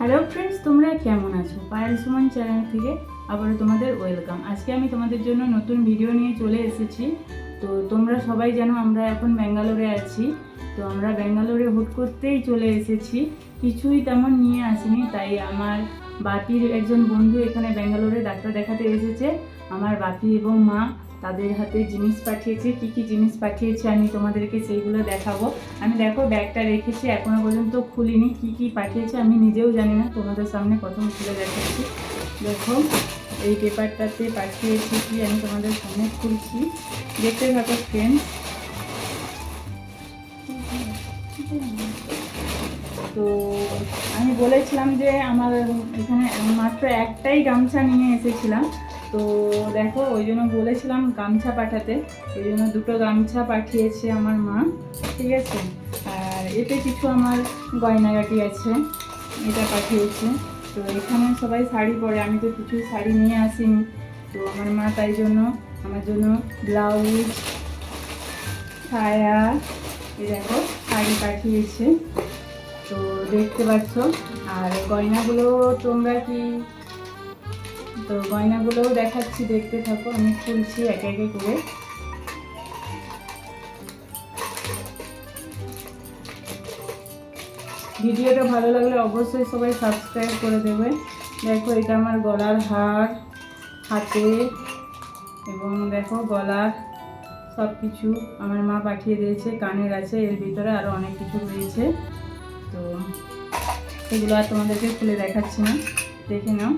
Hello friends তোমরা কেমন আছো? পায়েল সুমন চ্যানেল থেকে আবারও তোমাদের ওয়েলকাম আজকে আমি তোমাদের জন্য নতুন ভিডিও নিয়ে চলে এসেছি। তো তোমরা সবাই জানো আমরা এখন ব্যাঙ্গালোরে আছি। তো আমরা ব্যাঙ্গালোরে হুট করতেই চলে এসেছি। কিছুই তেমন নিয়ে আসিনি, তাই আমার বাপির একজন বন্ধু এখানে ব্যাঙ্গালোরে ডাক্তার দেখাতে এসেছে। আমার বাপি এবং মা তাদের হাতে জিনিস পাঠিয়েছে। কি কি জিনিস পাঠিয়েছে আমি তোমাদেরকে সেইগুলো দেখাবো। আমি দেখো ব্যাগটা রেখেছি, এখনও পর্যন্ত খুলিনি। কি কি পাঠিয়েছে আমি নিজেও জানি না, তোমাদের সামনে প্রথম খুলে দেখাচ্ছি। দেখো, এই পেপারটাতে পাঠিয়েছি কি আমি তোমাদের সামনে খুলছি। দেখতে থাকো ফ্রেন্ডস তো আমি বলেছিলাম যে আমার এখানে মাত্র একটাই গামছা নিয়ে এসেছিলাম। তো দেখো, ওই জন্য বলেছিলাম গামছা পাঠাতে। ওই জন্য দুটো গামছা পাঠিয়েছে আমার মা, ঠিক আছে? আর এতে কিছু আমার গয়নাগাটি আছে, এটা পাঠিয়েছে। তো এখানে সবাই শাড়ি পরে, আমি তো কিছু শাড়ি নিয়ে আসিনি। তো আমার মা তাই জন্য, আমার জন্য ব্লাউজ, ছায়া, এই দেখো, শাড়ি পাঠিয়েছে। তো দেখতে পাচ্ছ। আর গয়নাগুলো তোমরা কি, তো গয়নাগুলোও দেখাচ্ছি, দেখতে থাকো। আমি খুলছি একে একে করে। ভিডিওটা ভালো লাগলে অবশ্যই সবাই সাবস্ক্রাইব করে দেবে। দেখো, এটা আমার গলার হার, হাতে, এবং দেখো গলার সব কিছু আমার মা পাঠিয়ে দিয়েছে, কানের আছে, এর ভিতরে আরও অনেক কিছু রয়েছে। তো এগুলো আর তোমাদেরকে খুলে দেখাচ্ছি না। দেখে নাও।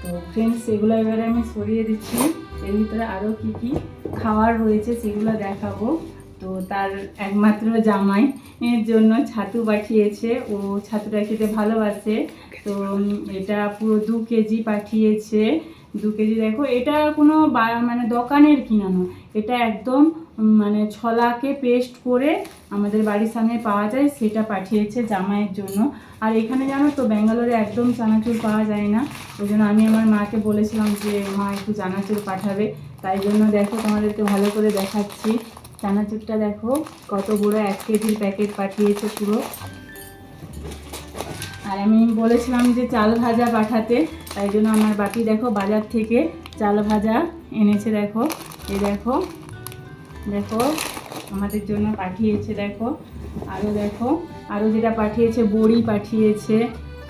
তো ফ্রেন্ডস এগুলো এবারে আমি সরিয়ে দিচ্ছি। এর ভিতরে আরও কি কি খাওয়ার রয়েছে সেগুলো দেখাবো। তো তার একমাত্র জামাই এর জন্য ছাতু পাঠিয়েছে। ও ছাতুটা খেতে ভালোবাসে। তো এটা পুরো দু কেজি পাঠিয়েছে। দু কেজি। দেখো, এটা কোনো মানে দোকানের কিনানো। এটা একদম মানে ছলাকে পেস্ট করে আমাদের বাড়ির সামনে পাওয়া যায়, সেটা পাঠিয়েছে জামাইয়ের জন্য। আর এখানে জানো তো, ব্যাঙ্গালোরে একদম চানাচুর পাওয়া যায় না। ওই জন্য আমি আমার মাকে বলেছিলাম যে, মা, একটু চানাচুর পাঠাবে। তাই জন্য দেখো, তোমাদেরকে ভালো করে দেখাচ্ছি। চানাচুরটা দেখো, কত বড়, এক কেজির প্যাকেট পাঠিয়েছে পুরো। আর আমি বলেছিলাম যে চাল ভাজা পাঠাতে, তাই জন্য আমার বাকি দেখো বাজার থেকে চাল ভাজা এনেছে দেখো। এই দেখো দেখো, আমাদের জন্য পাঠিয়েছে দেখো। আরও দেখো আরও যেটা পাঠিয়েছে, বড়ি পাঠিয়েছে।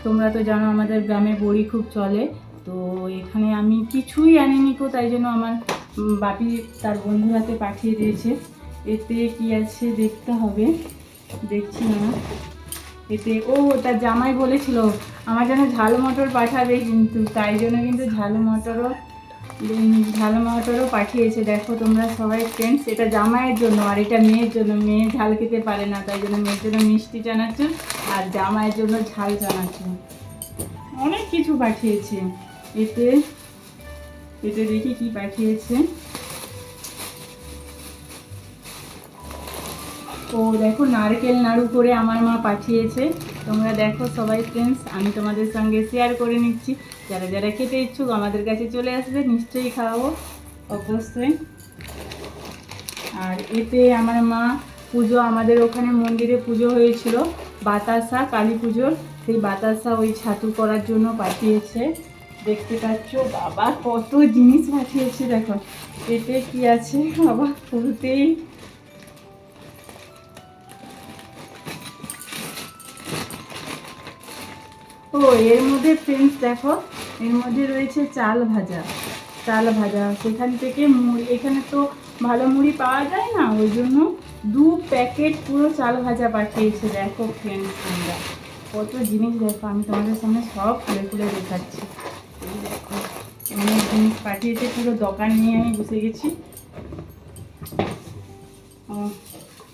তোমরা তো জানো আমাদের গ্রামে বড়ি খুব চলে, তো এখানে আমি কিছুই আনিনি কো তাই জন্য আমার বাপি তার বন্ধুর হাতে পাঠিয়ে দিয়েছে। এতে কি আছে দেখতে হবে, দেখছি না। এতে, ও তার জামাই বলেছিল, আমার জন্য ঝাল মটর পাঠাবে কিন্তু, তাই জন্য কিন্তু ঝাল মটরও ঝাল মটরও পাঠিয়েছে। দেখো তোমরা সবাই ফ্রেন্ডস এটা জামাইয়ের জন্য আর এটা মেয়ের জন্য। মেয়ে ঝাল খেতে পারে না, তাই জন্য মেয়ের জন্য মিষ্টি চানাচুর আর জামাইয়ের জন্য ঝাল চানাচুর। অনেক কিছু পাঠিয়েছে। এতে এতে দেখি কি পাঠিয়েছে। ও দেখো নারকেল নাড়ু করে আমার মা পাঠিয়েছে। তোমরা দেখো সবাই ফ্রেন্ডস আমি তোমাদের সঙ্গে শেয়ার করে নিচ্ছি। যারা যারা খেতে ইচ্ছুক আমাদের কাছে চলে আসবে, নিশ্চয়ই খাওয়াবো অবশ্যই। আর এতে আমার মা পুজো, আমাদের ওখানে মন্দিরে পুজো হয়েছিল, বাতাসা, কালী পুজোর। সেই বাতাসা ওই ছাতু করার জন্য পাঠিয়েছে। দেখতে পাচ্ছ, বাবা কত জিনিস পাঠিয়েছে, দেখো। এতে কি আছে? বাবা শুরুতেই ও, এর মধ্যে ফ্রেন্ডস দেখো, এর মধ্যে রয়েছে চাল ভাজা। চাল ভাজা, সেখান থেকে মুড়ি, এখানে তো ভালো মুড়ি পাওয়া যায় না, ওই জন্য দু প্যাকেট পুরো চাল ভাজা পাঠিয়েছে, দেখো ফ্রেন্ডস তোমরা। কত জিনিস দেখো, আমি তোমাদের সামনে সব খুলে খুলে দেখাচ্ছি। দেখো, অনেক জিনিস পাঠিয়েছে, পুরো দোকান নিয়ে আমি বসে গেছি।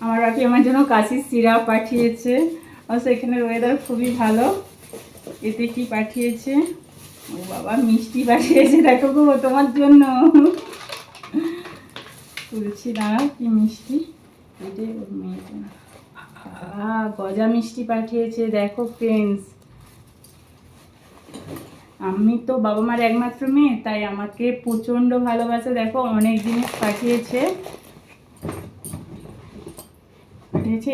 আমার বাকি আমার জন্য কাশির সিরাপ পাঠিয়েছে। অবশ্য এখানের ওয়েদার খুবই ভালো। এতে কি পাঠিয়েছে? ও বাবা, মিষ্টি পাঠিয়েছে, দেখো গো, তোমার জন্য। তুলছি দাঁড়াও কি মিষ্টি। এটাই ওর মেয়ের জন্য। গজা মিষ্টি পাঠিয়েছে, দেখো ফ্রেন্ডস আমি তো বাবা মার একমাত্র মেয়ে, তাই আমাকে প্রচণ্ড ভালোবাসে, দেখো, অনেক জিনিস পাঠিয়েছে। পাঠিয়েছে